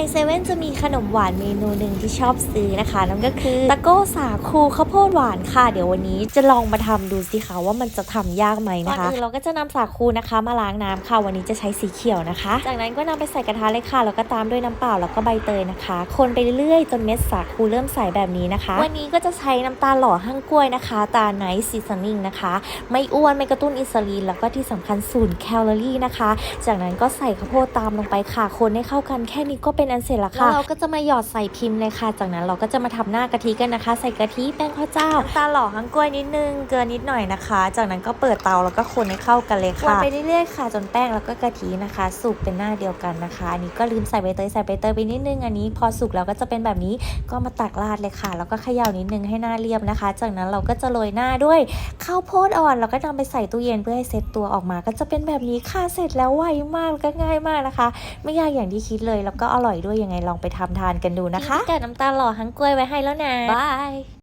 ในเซเว่นจะมีขนมหวานเมนูหนึ่งที่ชอบซื้อนะคะนั่นก็คือตะโก้สาคูข้าวโพดหวานค่ะ เดี๋ยววันนี้จะลองมาทำดูสิคะว่ามันจะทำยากไหมนะคะก่อนอื่นเราก็จะนำสาคูนะคะ มาล้างน้ำค่ะ วันนี้จะใช้สีเขียวนะคะ จากนั้นก็นำไปใส่กระทะเลยค่ะแล้วก็ตามด้วยน้ำเปล่าแล้วก็ใบเตยนะคะ คนไปเรื่อยๆจนเม็ดสาคูเริ่มใสแบบนี้นะคะ วันนี้ก็จะใช้น้ำตาลหล่อหั่งกล้วยนะคะ ตาไนท์ซีซันนิ่งนะคะ ไม่อ้วนไม่กระตุ้นอินซูลินแล้วก็ที่สำคัญศูนย์แคลอรี่นะคะ จากนั้นก็ใส่ข้าวโพดตามลงไปค่ะคนให้เข้ากันแค่นี้ก็เป็นอันเสร็จแล้วค่ะแล้วเราก็จะมาหยอดใส่พิมพ์เลยค่ะ จากนั้นเราก็จะมาทำหน้ากะทิกันนะคะ ใส่กะทิแป้งข้าวเจ้าน้ำตาลหล่อทั้งกล้วยนิดนึงเกลือนิดหน่อยนะคะ จากนั้นก็เปิดเตาแล้วก็คนให้เข้ากันเลยค่ะวนไปเรื่อยๆค่ะจนแป้งแล้วก็กะทินะคะ สุกเป็นหน้าเดียวกันนะคะ อันนี้ก็ลืมใส่ใบเตยใส่ใบเตยไปนิดนึงอันนี้ พอสุกแล้วก็จะเป็นแบบนี้ก็มาตักราดเลยค่ะ แล้วก็เขย่านิดนึงให้หน้าเรียบนะคะ จากนั้นเราก็จะโรยหน้าด้วยข้าวโพดอ่อนแล้วก็นำไปใส่ตู้เย็นเพื่อให้เซตตัวออกมา ก็จะเป็นแบบนี้ค่ะเสร็จแล้วไวมากแล้วก็ง่ายมากนะคะ ไม่ยากอย่างที่คิดเลยแล้วก็อร่อยด้วยยังไงลองไปทำทานกันดูนะคะกับน้ำตาลหล่อทั้งกล้วยไว้ให้แล้วนะบาย